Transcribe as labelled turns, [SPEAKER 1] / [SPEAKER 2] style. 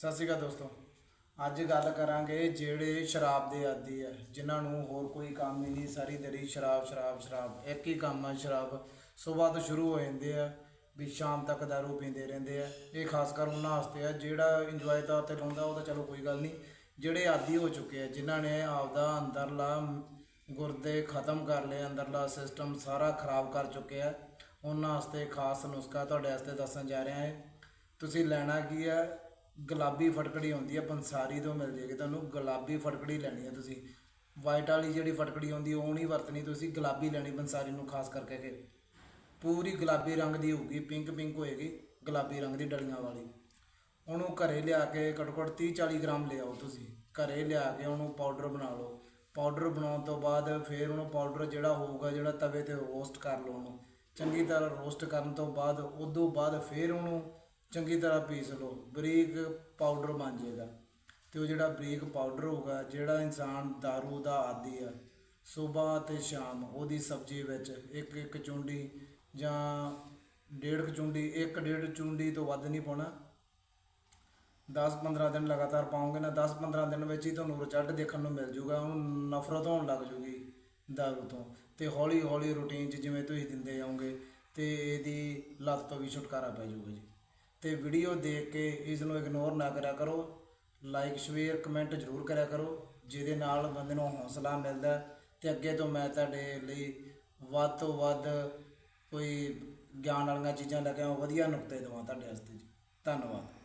[SPEAKER 1] ਸਤਿ ਸ਼੍ਰੀ ਅਕਾਲ ਦੋਸਤੋ। ਅੱਜ ਗੱਲ ਕਰਾਂਗੇ ਜਿਹੜੇ ਸ਼ਰਾਬ ਦੇ ਆਦੀ ਹੈ ਜਿਨ੍ਹਾਂ ਨੂੰ ਹੋਰ ਕੋਈ ਕੰਮ ਹੀ ਨਹੀਂ, ਸਾਰੀ ਦਿਹਾੜੀ ਸ਼ਰਾਬ ਸ਼ਰਾਬ ਸ਼ਰਾਬ, ਇੱਕ ਹੀ ਕੰਮ ਹੈ ਸ਼ਰਾਬ। ਸਵੇਰ ਤੋਂ ਸ਼ੁਰੂ ਹੋ ਜਾਂਦੇ ਆ, ਵੀ ਸ਼ਾਮ ਤੱਕ ਦਾਰੂ ਪੀਂਦੇ ਰਹਿੰਦੇ ਆ। ਇਹ ਖਾਸ ਕਰ ਉਹਨਾਂ ਵਾਸਤੇ ਆ, ਜਿਹੜਾ ਇੰਜੋਏ ਤੌਰ ਤੇ ਲਾਉਂਦਾ ਉਹ ਤਾਂ ਚਲੋ ਕੋਈ ਗੱਲ ਨਹੀਂ। ਜਿਹੜੇ ਆਦੀ ਹੋ ਚੁੱਕੇ ਆ, ਜਿਨ੍ਹਾਂ ਨੇ ਆਪਦਾ ਅੰਦਰਲਾ ਗੁਰਦੇ ਖਤਮ ਕਰ ਲਏ, ਅੰਦਰਲਾ ਸਿਸਟਮ ਸਾਰਾ ਖਰਾਬ ਕਰ ਚੁੱਕੇ ਆ। ਉਹਨਾਂ ਵਾਸਤੇ ਖਾਸ ਨੁਸਖਾ ਤੁਹਾਡੇ ਵਾਸਤੇ ਦੱਸਣ ਜਾ ਰਿਹਾ ਹਾਂ। ਤੁਸੀਂ ਲੈਣਾ ਕੀ ਹੈ ਗੁਲਾਬੀ ਫਟਕੜੀ ਆਉਂਦੀ ਹੈ ਪੰਸਾਰੀ ਤੋਂ ਮਿਲ ਜੇਗੀ ਤੁਹਾਨੂੰ ਗੁਲਾਬੀ ਫਟਕੜੀ ਲੈਣੀ ਹੈ ਤੁਸੀਂ। ਵਾਈਟ ਵਾਲੀ ਜਿਹੜੀ ਫਟਕੜੀ ਆਉਂਦੀ, ਉਹ ਨਹੀਂ ਵਰਤਣੀ ਤੁਸੀਂ, ਗੁਲਾਬੀ ਲੈਣੀ ਪੰਸਾਰੀ ਨੂੰ, ਖਾਸ ਕਰਕੇ ਕਿ ਪੂਰੀ ਗੁਲਾਬੀ ਰੰਗ ਦੀ ਹੋਊਗੀ ਪਿੰਕ ਪਿੰਕ ਹੋਏਗੀ, ਗੁਲਾਬੀ ਰੰਗ ਦੀ ਡਲੀਆਂ ਵਾਲੀ। ਉਹਨੂੰ ਘਰੇ ਲਿਆ ਕੇ ਘੱਟੋ ਘੱਟ 30 40 ਗ੍ਰਾਮ ਲਿਆਓ ਤੁਸੀਂ। ਘਰੇ ਲਿਆ ਕੇ ਉਹਨੂੰ ਪਾਊਡਰ ਬਣਾ ਲਓ। ਪਾਊਡਰ ਬਣਾਉਣ ਤੋਂ ਬਾਅਦ ਫਿਰ ਉਹਨੂੰ ਪਾਊਡਰ ਜਿਹੜਾ ਹੋਊਗਾ, ਜਿਹੜਾ ਤਵੇ ਤੇ ਰੋਸਟ ਕਰ ਲਓ ਉਹਨੂੰ। ਚੰਗੀ ਤਰ੍ਹਾਂ ਰੋਸਟ ਕਰਨ ਤੋਂ ਬਾਅਦ, ਉਦੋਂ ਬਾਅਦ ਫਿਰ ਉਹਨੂੰ ਚੰਗੀ ਤਰ੍ਹਾਂ ਪੀਸ ਲਓ, ਬਰੀਕ ਪਾਊਡਰ ਬਣ ਜਾਏਗਾ ਤੇ ਉਹ ਜਿਹੜਾ ਬਰੀਕ ਪਾਊਡਰ ਹੋਊਗਾ, ਜਿਹੜਾ ਇਨਸਾਨ दारू ਦਾ ਆਦੀ ਆ, ਸਵੇਰ ਤੇ ਸ਼ਾਮ ਉਹਦੀ ਸਬਜ਼ੀ ਵਿੱਚ ਇੱਕ ਇੱਕ ਚੁੰਡੀ ਜਾਂ ਡੇਢ ਕੁ ਚੁੰਡੀ, ਇੱਕ ਡੇਢ ਚੁੰਡੀ ਤੋਂ ਵੱਧ ਨਹੀਂ ਪਾਉਣਾ। 10-15 ਦਿਨ ਲਗਾਤਾਰ ਪਾਉਂਗੇ ਨਾ 10-15 ਦਿਨ ਵਿੱਚ ਹੀ ਤੁਹਾਨੂੰ ਰਿਜ਼ਲਟ ਦੇਖਣ ਨੂੰ ਮਿਲ ਜੂਗਾ, ਉਹਨੂੰ ਨਫ਼ਰਤ ਹੋਣ ਲੱਗ ਜੂਗੀ ਦਾਰੂ ਤੋਂ। ਤੇ ਹੌਲੀ ਹੌਲੀ ਰੂਟੀਨ 'ਚ ਜਿਵੇਂ ਤੁਸੀਂ ਦਿੰਦੇ ਜਾਓਗੇ ਤੇ ਇਹਦੀ ਲੱਤ ਤੋਂ ਵੀ ਛੁਟਕਾਰਾ ਪੈ ਜਾਊਗਾ ਜੀ। ਤੇ ਵੀਡੀਓ ਦੇਖ ਕੇ ਇਸ ਨੂੰ ਇਗਨੋਰ ਨਾ ਕਰਿਆ ਕਰੋ। ਲਾਈਕ ਸ਼ੇਅਰ ਕਮੈਂਟ ਜ਼ਰੂਰ ਕਰਿਆ ਕਰੋ, ਜਿਹਦੇ ਨਾਲ ਬੰਦੇ ਨੂੰ ਹੌਸਲਾ ਮਿਲਦਾ ਹੈ। ਤੇ ਅੱਗੇ ਤੋਂ ਮੈਂ ਤੁਹਾਡੇ ਲਈ ਵੱਧ ਤੋਂ ਵੱਧ ਕੋਈ ਗਿਆਨ ਵਾਲੀਆਂ ਚੀਜ਼ਾਂ ਲੈ ਕੇ ਆਵਾਂ, ਵਧੀਆ ਨੁਕਤੇ ਦੇਵਾਂ ਤੁਹਾਡੇ ਵਾਸਤੇ ਜੀ। ਧੰਨਵਾਦ।